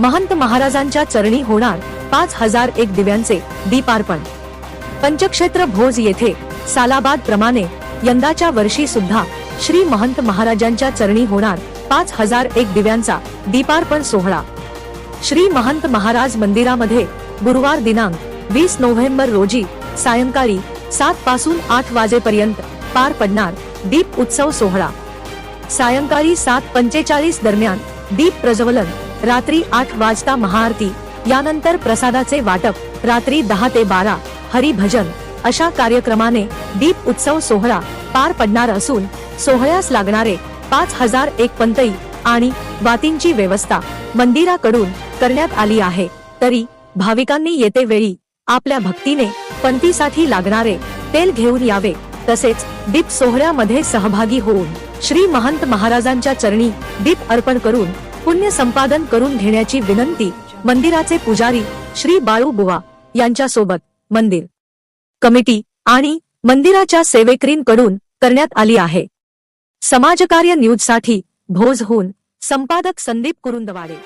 महंत महाराजांच्या चरणी होणार पाच हजार एक दिव्यांचे दीपार्पण. पंचक्षेत्र भोज येथे सालाबाद प्रमाणे यंदाच्या वर्षी सुद्धा श्री महंत महाराजांच्या चरणी होणार पाच हजार एक दिव्यांचा दीपार्पण सोहळा. श्री महंत महाराज मंदिरामध्ये गुरुवार दिनांक वीस नोव्हेंबर रोजी सायंकाळी सात पासून आठ वाजेपर्यंत पार पडणार दीप उत्सव सोहळा. सायंकाळी सात पंचेचाळीस दरम्यान दीप प्रज्वलन रात्री आठ वाजता महाआरती. यानंतर प्रसादाचे वाटप रात्री दहा ते बारा हरिभजन अशा कार्यक्रमाने दीप उत्सव सोहळा पार पडणार असून सोहळ्यास लागणारे पाच हजार एक पंतई आणि वातींची व्यवस्था मंदिराकडून करण्यात आली आहे. तरी भाविकांनी येते वेळी आपल्या भक्तीने पंथीसाठी लागणारे तेल घेऊन यावे तसेच दीप सोहळ्यामध्ये सहभागी होऊन श्री महंत महाराजांच्या चरणी दीप अर्पण करून पुण्य संपादन करून घेण्याची विनंती मंदिराचे पुजारी श्री बाळू बुवा यांच्या सोबत मंदिर कमिटी आणि मंदिराच्या सेवेकरींकडून करण्यात आली आहे. समाजकार्य न्यूजसाठी भोज भोजहून संपादक संदीप कुरुंदवाडे.